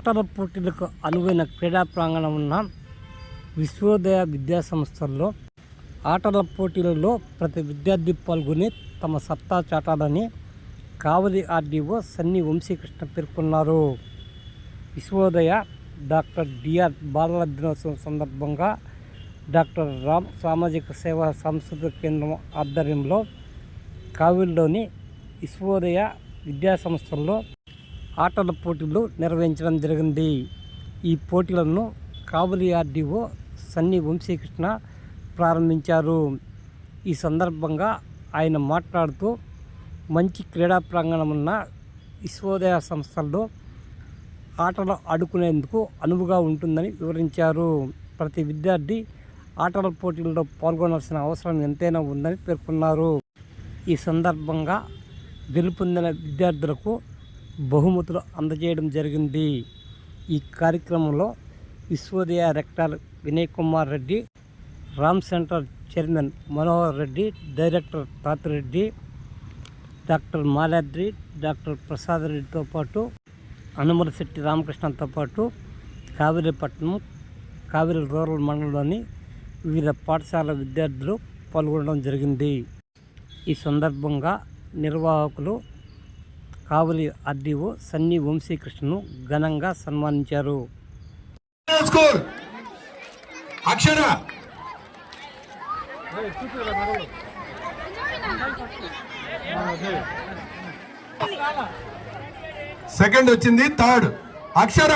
ఆటల పోటీలకు అనువైన క్రీడా ప్రాంగణం ఉన్న విశ్వోదయ విద్యా సంస్థల్లో ఆటల పోటీలలో ప్రతి విద్యార్థి పాల్గొని తమ సత్తా చాటాలని కావలి ఆర్డీఓ సన్ని వంశీకృష్ణ పేర్కొన్నారు. విశ్వోదయ డాక్టర్ డిఆర్ బాలల దినోత్సవం సందర్భంగా డాక్టర్ రామ్ సామాజిక సేవా సాంస్కృతిక కేంద్రం ఆధ్వర్యంలో కావిలిలోని విశ్వోదయ విద్యా సంస్థల్లో ఆటల పోటీలు నిర్వహించడం జరిగింది. ఈ పోటీలను కావలి ఆర్డీఓ సన్ని వంశీకృష్ణ ప్రారంభించారు. ఈ సందర్భంగా ఆయన మాట్లాడుతూ మంచి క్రీడా ప్రాంగణం ఉన్న విశ్వోదయ సంస్థల్లో ఆటలు ఆడుకునేందుకు అనువుగా ఉంటుందని వివరించారు. ప్రతి విద్యార్థి ఆటల పోటీల్లో పాల్గొనాల్సిన అవసరం ఎంతైనా ఉందని పేర్కొన్నారు. ఈ సందర్భంగా గెలుపొందిన విద్యార్థులకు బహుమతులు అందజేయడం జరిగింది. ఈ కార్యక్రమంలో Vishwodaya rector Vinay Kumar Reddy Ram centre chairman Manohar Reddy director Tatireddy doctor Maladri doctor Prasad రెడ్డితో పాటు అనుమలశెట్టి రామకృష్ణతో పాటు కావేరీపట్నం కావేరీ రూరల్ మండలంలోని వివిధ పాఠశాల విద్యార్థులు పాల్గొనడం జరిగింది. ఈ సందర్భంగా నిర్వాహకులు కావలి ఆర్డీఓ సన్ని వంశీకృష్ణను ఘనంగా సన్మానించారు. అక్షర! సెకండ్ వచ్చింది థర్డ్. అక్షర!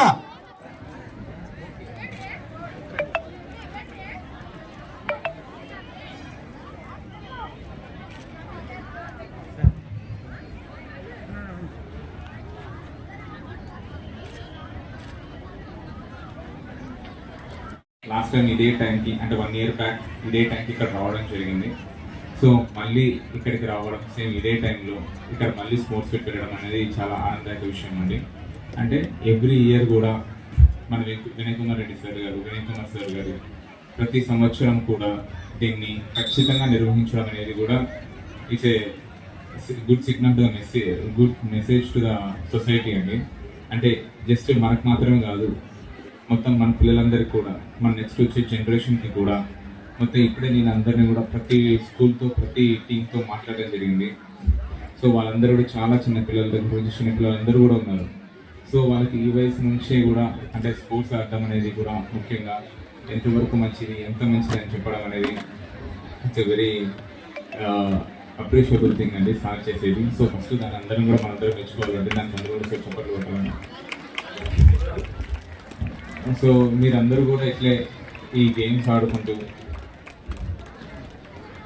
లాస్ట్ టైం ఇదే టైంకి అంటే వన్ ఇయర్ బ్యాక్ ఇదే టైంకి ఇక్కడ రావడం జరిగింది. సో మళ్ళీ ఇక్కడికి రావడం సేమ్ ఇదే టైంలో ఇక్కడ మళ్ళీ స్పోర్ట్స్ ఫిట్ పెట్టడం అనేది చాలా ఆనందదాయక విషయం అండి. అంటే ఎవ్రీ ఇయర్ కూడా మన వినయ్ కుమార్ రెడ్డి సార్ గారు వినయ్ కుమార్ సార్ గారు ప్రతి సంవత్సరం కూడా దీన్ని ఖచ్చితంగా నిర్వహించడం అనేది కూడా it's a good signal to message good message to the society అండి. అంటే జస్ట్ మనకు మాత్రమే కాదు మొత్తం మన పిల్లలందరికీ కూడా మన నెక్స్ట్ వచ్చే జనరేషన్కి కూడా మొత్తం ఇప్పుడే నేను అందరినీ కూడా ప్రతి స్కూల్తో ప్రతి టీంతో మాట్లాడడం జరిగింది. సో వాళ్ళందరూ కూడా చాలా చిన్న పిల్లల దగ్గర నుంచి చిన్న పిల్లలందరూ కూడా ఉన్నారు. సో వాళ్ళకి ఈ వయసు నుంచే కూడా అంటే స్పోర్ట్స్ ఆడడం అనేది కూడా ముఖ్యంగా ఎంతవరకు మంచిది ఎంత మంచిది అని చెప్పడం అనేది it's a very appreciable thing అండి సార్ చేసేది. సో ఫస్ట్ దాని అందరం కూడా మనందరం మెచ్చుకోవాలంటే దానికి అందరూ కూడా చెప్పట్లు కొట్టాలని సో మీరందరూ కూడా ఇట్లే ఈ గేమ్స్ ఆడుకుంటూ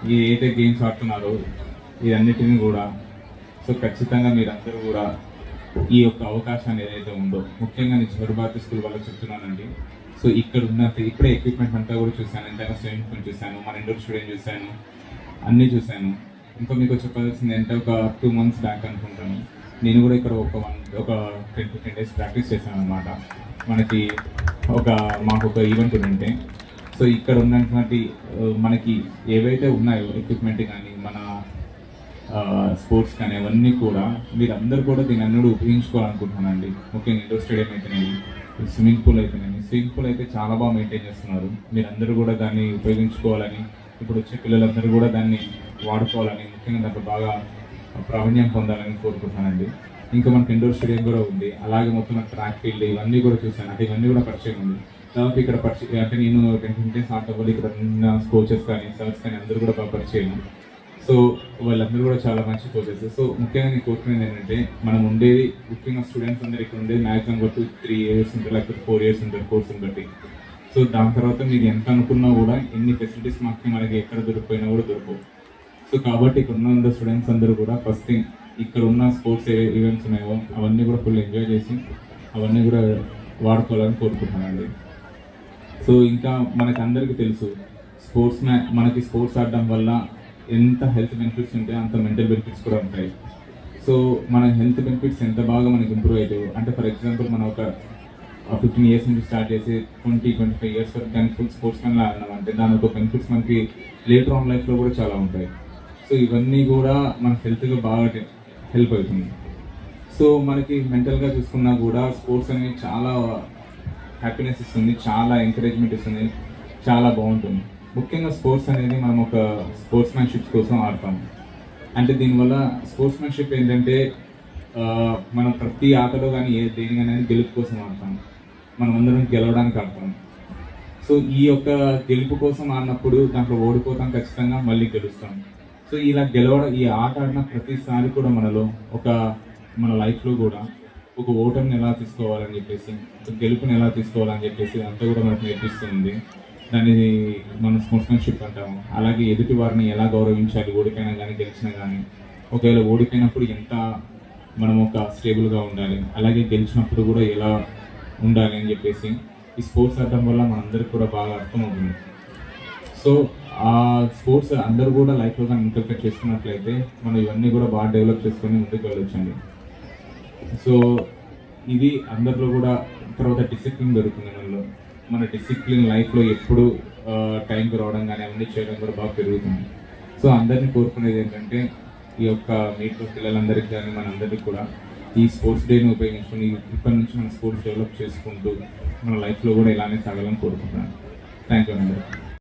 ఈ ఏదైతే గేమ్స్ ఆడుతున్నారో ఇదన్నిటిని కూడా సో ఖచ్చితంగా మీరందరూ కూడా ఈ యొక్క అవకాశాన్ని ఏదైతే ఉందో ముఖ్యంగా నేను చివరి స్కూల్ వాళ్ళకి చెప్తున్నానండి. సో ఇక్కడ ఉన్న ఇప్పుడే ఎక్విప్మెంట్ అంతా కూడా చూశాను ఎంత స్విమ్మింగ్ పూల్ చూశాను మన ఇండోర్ స్టూడెంట్ చూశాను అన్నీ చూశాను. ఇంకా మీకు చెప్పాల్సింది అంటే ఒక టూ మంత్స్ బ్యాక్ అనుకుంటాను. నేను కూడా ఇక్కడ ఒక వన్ ఒక టెన్ ఫిఫ్టీన్ డేస్ ప్రాక్టీస్ చేశాను అనమాట మనకి ఒక మాకు ఒక ఈవెంట్ ఉంటే సో ఇక్కడ ఉన్నటువంటి మనకి ఏవైతే ఉన్నాయో ఎక్విప్మెంట్ కానీ మన స్పోర్ట్స్ కానీ అవన్నీ కూడా మీరందరూ కూడా దీని అన్నిటి ఉపయోగించుకోవాలనుకుంటున్నానండి. ముఖ్యంగా ఇండోర్ స్టేడియం అయితేనేమి స్విమ్మింగ్ పూల్ అయితేనేమి స్విమ్మింగ్ పూల్ అయితే చాలా బాగా మెయింటైన్ చేస్తున్నారు. మీరందరూ కూడా దాన్ని ఉపయోగించుకోవాలని ఇప్పుడు వచ్చే పిల్లలందరూ కూడా దాన్ని వాడుకోవాలని ముఖ్యంగా దాంట్లో బాగా ప్రావీణ్యం పొందాలని కోరుకుంటున్నానండి. ఇంకా మనకి ఇండోర్ స్టేడియం కూడా ఉంది. అలాగే మొత్తం ట్రాక్ ఫీల్డ్ ఇవన్నీ కూడా చూశాను. అంటే ఇవన్నీ కూడా పరిచయం ఉంది. తర్వాత ఇక్కడ పరిచయం అంటే నేను టెన్ డేస్ ఇక్కడ ఉన్న కోచెస్ కానీ సర్స్ కానీ అందరూ కూడా బాగా పరిచయం. సో వాళ్ళందరూ కూడా చాలా మంచి కోచెస్ సో ముఖ్యంగా నేను కోరుకునేది ఏంటంటే మనం ఉండేది ముఖ్యంగా స్టూడెంట్స్ అందరు ఇక్కడ ఉండేది మ్యాక్సిమం కొట్టు త్రీ ఇయర్స్ ఉంటారు లేకపోతే ఫోర్ ఇయర్స్ ఉంటారు కోర్సుని బట్టి. సో దాని తర్వాత మీరు ఎంత అనుకున్నా కూడా ఎన్ని ఫెసిలిటీస్ మాకు మనకి ఎక్కడ దొరికిపోయినా కూడా దొరకవు. సో కాబట్టి ఇక్కడ ఉన్న స్టూడెంట్స్ అందరూ కూడా ఫస్ట్ థింగ్ ఇక్కడ ఉన్న స్పోర్ట్స్ ఏ ఈవెంట్స్ ఉన్నాయో అవన్నీ కూడా ఫుల్ ఎంజాయ్ చేసి అవన్నీ కూడా వాడుకోవాలని కోరుకుంటున్నానండి. సో ఇంకా మనకు అందరికీ తెలుసు స్పోర్ట్స్ మ్యా మనకి స్పోర్ట్స్ ఆడడం వల్ల ఎంత హెల్త్ బెనిఫిట్స్ ఉంటాయో అంత మెంటల్ బెనిఫిట్స్ కూడా ఉంటాయి. సో మన హెల్త్ బెనిఫిట్స్ ఎంత బాగా మనకి ఇంప్రూవ్ అవుతాయి అంటే ఫర్ ఎగ్జాంపుల్ మనం ఒక ఫిఫ్టీన్ ఇయర్స్ నుంచి స్టార్ట్ చేసి ట్వంటీ ట్వంటీ ఫైవ్ ఇయర్స్ వరకు దాన్ని ఫుల్ స్పోర్ట్స్ మ్యాన్లా ఆడినాం అంటే దాని ఒక బెనిఫిట్స్ మనకి లేటర్ ఆన్ లైఫ్లో కూడా చాలా ఉంటాయి. సో ఇవన్నీ కూడా మన హెల్త్గా బాగా హెల్ప్ అవుతుంది. సో మనకి మెంటల్గా చూసుకున్నా కూడా స్పోర్ట్స్ అనేది చాలా హ్యాపీనెస్ ఇస్తుంది చాలా ఎంకరేజ్మెంట్ ఇస్తుంది చాలా బాగుంటుంది. ముఖ్యంగా స్పోర్ట్స్ అనేది మనం ఒక స్పోర్ట్స్ మ్యాన్షిప్ కోసం ఆడతాము అంటే దీనివల్ల స్పోర్ట్స్ మ్యాన్షిప్ ఏంటంటే మనం ప్రతి ఆటలో కానీ ఏ దేని అనేది గెలుపు కోసం ఆడతాం. మనం అందరం గెలవడానికి ఆడతాం. సో ఈ యొక్క గెలుపు కోసం ఆడినప్పుడు దాంట్లో ఓడిపోతాం ఖచ్చితంగా మళ్ళీ గెలుస్తాం. సో ఇలా గెలవడం ఈ ఆట ఆడిన ప్రతిసారి కూడా మనలో ఒక మన లైఫ్లో కూడా ఒక ఓటమిని ఎలా తీసుకోవాలని చెప్పేసి ఒక గెలుపుని ఎలా తీసుకోవాలని చెప్పేసి అంతా కూడా మనకు నేర్పిస్తుంది. దాన్ని మనం స్పోర్ట్స్మెన్షిప్ అంటాము. అలాగే ఎదుటి వారిని ఎలా గౌరవించాలి ఓడిపోయినా కానీ గెలిచినా కానీ ఒకవేళ ఓడిపోయినప్పుడు ఎంత మనం ఒక స్టేబుల్గా ఉండాలి అలాగే గెలిచినప్పుడు కూడా ఎలా ఉండాలి అని చెప్పేసి ఈ స్పోర్ట్స్ ఆడటం వల్ల మనందరికి కూడా బాగా అర్థమవుతుంది. సో ఆ స్పోర్ట్స్ అందరూ కూడా లైఫ్లో కానీ ఇంకల్కేట్ చేసుకున్నట్లయితే మనం ఇవన్నీ కూడా బాగా డెవలప్ చేసుకొని ముందుకు వెళ్ళొచ్చండి. సో ఇది అందరిలో కూడా తర్వాత డిసిప్లిన్ దొరుకుతుంది మనలో. మన డిసిప్లిన్ లైఫ్లో ఎప్పుడు టైంకి రావడం కానీ అవన్నీ చేయడం కూడా బాగా పెరుగుతుంది. సో అందరినీ కోరుకునేది ఏంటంటే ఈ యొక్క మీట్లో పిల్లలందరికీ కానీ మనందరికీ కూడా ఈ స్పోర్ట్స్ డేని ఉపయోగించుకొని ఇప్పటి నుంచి మన స్పోర్ట్స్ డెవలప్ చేసుకుంటూ మన లైఫ్లో కూడా ఇలానే సాగాలని కోరుకుంటున్నాను. థ్యాంక్ యూ అందరికీ.